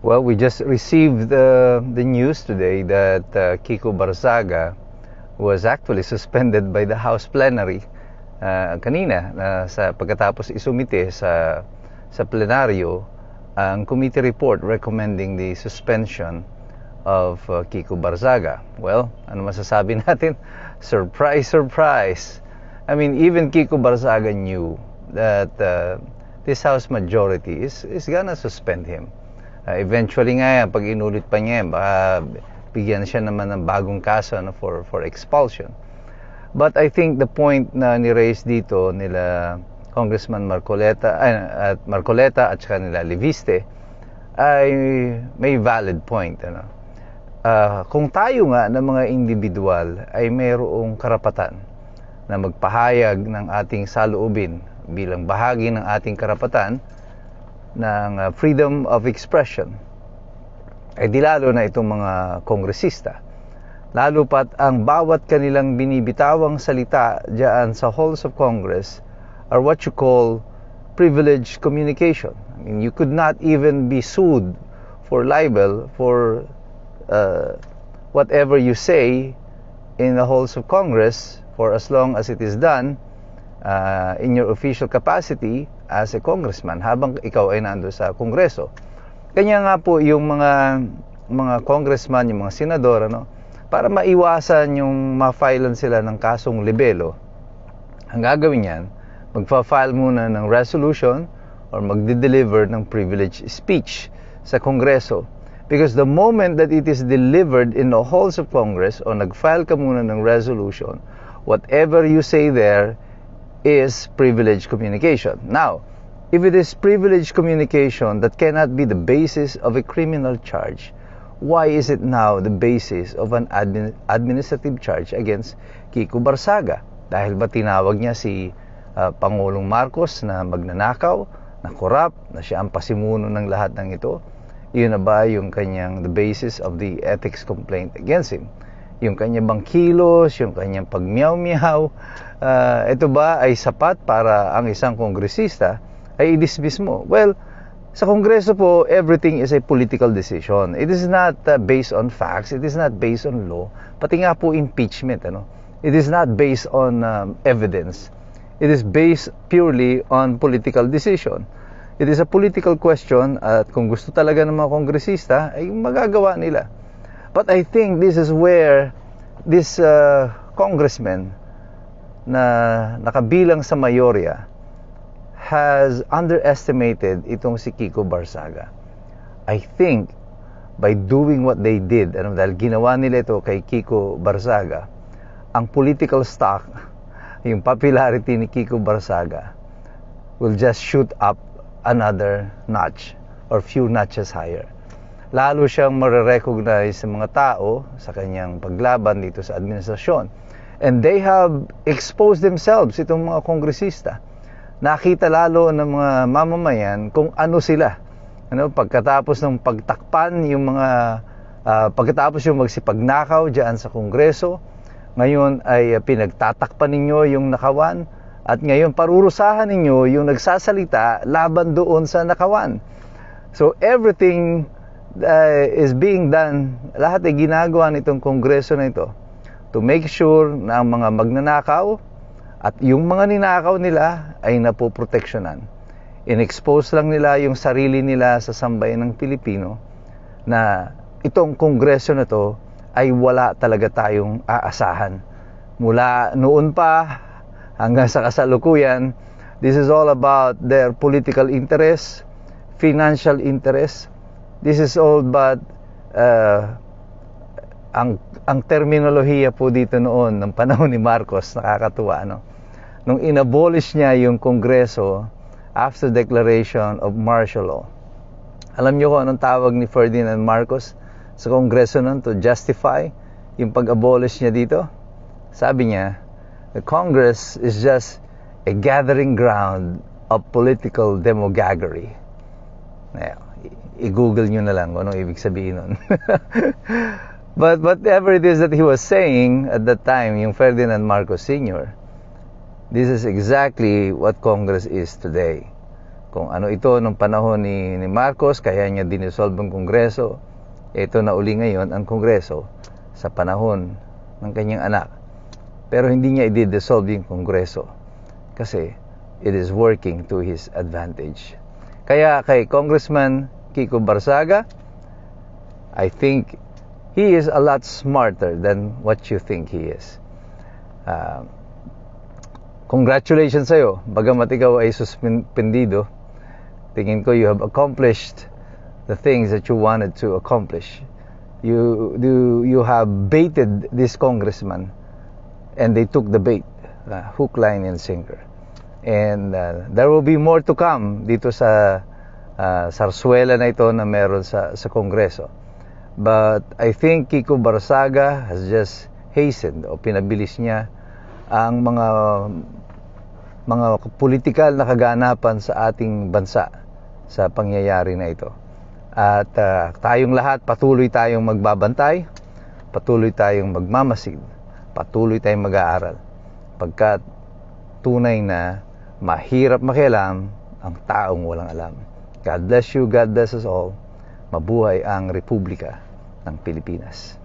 Well, we just received uh, the news today that uh, Kiko Barzaga was actually suspended by the House plenary uh, kanina uh, sa pagkatapos isumite sa sa plenaryo ang committee report recommending the suspension of uh, Kiko Barzaga. Well, ano masasabi natin? Surprise, surprise. I mean, even Kiko Barzaga knew that uh, this House majority is, is gonna suspend him. Uh, eventually nga yan, pag inulit pa niya, baka bigyan siya naman ng bagong kaso no, for, for expulsion. But I think the point na ni-raise dito nila Congressman Marcoleta, ay, at Marcoleta at saka nila Leviste ay may valid point. Ano? Uh, kung tayo nga ng mga individual ay mayroong karapatan na magpahayag ng ating saloobin bilang bahagi ng ating karapatan, ng uh, freedom of expression ay di lalo na itong mga kongresista lalo pat ang bawat kanilang binibitawang salita diyan sa halls of Congress are what you call privileged communication. I mean, you could not even be sued for libel for uh, whatever you say in the halls of Congress for as long as it is done uh, in your official capacity as a congressman habang ikaw ay nando sa kongreso. Kanya nga po yung mga mga congressman, yung mga senador ano, para maiwasan yung ma-filean sila ng kasong libelo. Ang gagawin niyan, magfa-file muna ng resolution or magde-deliver ng privilege speech sa kongreso. Because the moment that it is delivered in the halls of Congress o nag-file ka muna ng resolution, whatever you say there is privileged communication. Now, if it is privileged communication that cannot be the basis of a criminal charge, why is it now the basis of an admin administrative charge against Kiko Barsaga? Dahil ba tinawag niya si uh, Pangulong Marcos na magnanakaw, na korap, na siya ang pasimuno ng lahat ng ito? Yun na ba yung kanyang the basis of the ethics complaint against him? Yung kanyang bang kilos, yung kanyang pagmiyaw-miyaw, uh, ito ba ay sapat para ang isang kongresista ay i-dismiss mo? Well, sa kongreso po, everything is a political decision. It is not uh, based on facts, it is not based on law, pati nga po impeachment, ano? It is not based on um, evidence. It is based purely on political decision. It is a political question at kung gusto talaga ng mga kongresista, ay magagawa nila. But I think this is where this uh, congressman na nakabilang sa mayorya has underestimated itong si Kiko Barsaga. I think by doing what they did, ano, dahil ginawa nila ito kay Kiko Barsaga, ang political stock, yung popularity ni Kiko Barsaga, will just shoot up another notch or few notches higher lalo siyang mare-recognize sa mga tao sa kanyang paglaban dito sa administrasyon. And they have exposed themselves, itong mga kongresista. Nakita lalo ng mga mamamayan kung ano sila. Ano, pagkatapos ng pagtakpan yung mga uh, pagkatapos yung magsipagnakaw diyan sa kongreso, ngayon ay uh, pinagtatakpan ninyo yung nakawan at ngayon parurusahan ninyo yung nagsasalita laban doon sa nakawan. So everything uh, is being done, lahat ay ginagawa nitong kongreso na ito to make sure na ang mga magnanakaw at yung mga ninakaw nila ay napoproteksyonan. In-expose lang nila yung sarili nila sa sambayan ng Pilipino na itong kongreso na to ay wala talaga tayong aasahan. Mula noon pa hanggang sa kasalukuyan, this is all about their political interests, financial interests, This is all but uh, ang ang terminolohiya po dito noon ng panahon ni Marcos nakakatuwa no. Nung inabolish niya yung Kongreso after declaration of martial law. Alam niyo kung anong tawag ni Ferdinand Marcos sa Kongreso noon to justify yung pag-abolish niya dito? Sabi niya, the Congress is just a gathering ground of political demagoguery. Now, i-google nyo na lang kung anong ibig sabihin nun. But whatever it is that he was saying at that time, yung Ferdinand Marcos Sr., this is exactly what Congress is today. Kung ano ito nung panahon ni, ni Marcos, kaya niya dinisolve ang Kongreso. Ito na uli ngayon ang Kongreso sa panahon ng kanyang anak. Pero hindi niya i-dissolve yung Kongreso kasi it is working to his advantage. Kaya kay Congressman Kiko Barsaga, I think he is a lot smarter than what you think he is. Uh, congratulations sa'yo. Bagamat ikaw ay suspendido, tingin ko you have accomplished the things that you wanted to accomplish. You, you, you have baited this congressman and they took the bait, uh, hook, line, and sinker. And uh, there will be more to come dito sa uh, sarsuela na ito na meron sa, sa Kongreso. But I think Kiko Barsaga has just hastened o pinabilis niya ang mga mga politikal na kaganapan sa ating bansa sa pangyayari na ito. At uh, tayong lahat patuloy tayong magbabantay, patuloy tayong magmamasid, patuloy tayong mag-aaral. Pagkat tunay na mahirap makialam ang taong walang alam. God bless you, God bless us all. Mabuhay ang Republika ng Pilipinas.